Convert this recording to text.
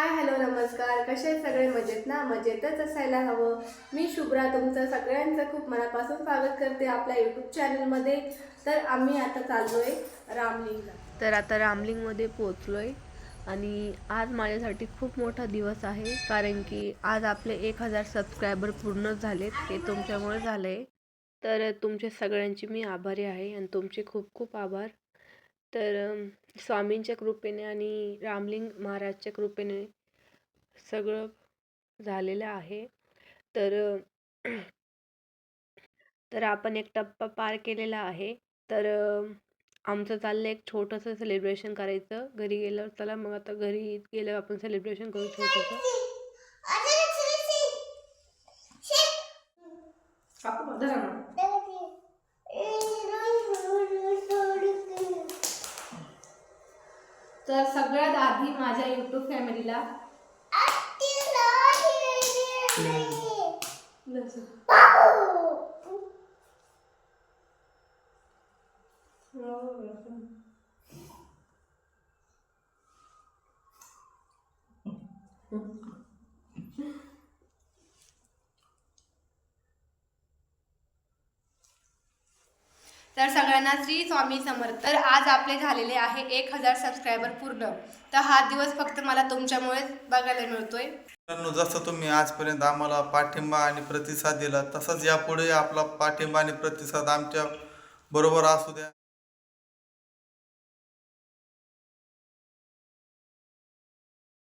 Hi hello नमस्कार. कसे आहेत सगळे? मजेत ना? मजेतच असायला हवं. मी शुभ्रा तुमचं सगळ्यांचं खूप मनापासून स्वागत करते आपल्या यूट्यूब चॅनलमध्ये तर आम्ही आता चाललोय रामलिंगला. तर आता रामलिंगमध्ये पोचलो आहे आणि आज माझ्यासाठी खूप मोठा दिवस आहे कारण की आज आपले एक हजार सबस्क्रायबर पूर्ण झालेत हे तुमच्यामुळे झालं आहे तर तुमच्या सगळ्यांची मी आभारी आहे आणि तुमचे खूप खूप आभार. तर स्वामींच्या कृपेने आणि रामलिंग महाराजच्या कृपेने सगळं झालेलं आहे. तर तर आपण एक टप्पा पार केलेला आहे. तर आमचं चाललं एक छोटंसं सेलिब्रेशन करायचं. घरी गेल्यावर चला मग आता घरी गेल्यावर आपण सेलिब्रेशन करू छोटंसं. तर सगळ्यात आधी माझ्या यूट्यूब फॅमिलीला तर सगळ्यांना श्री स्वामी समर्थ. तर आज आपले झालेले आहे एक हजार सबस्क्रायबर पूर्ण. तर हा दिवस फक्त मला तुमच्यामुळेच बघायला मिळतोय. मित्रांनो जसं तुम्ही आजपर्यंत आम्हाला पाठिंबा आणि प्रतिसाद दिला तसंच यापुढे आपला पाठिंबा आणि प्रतिसाद आमच्या बरोबर असू द्या.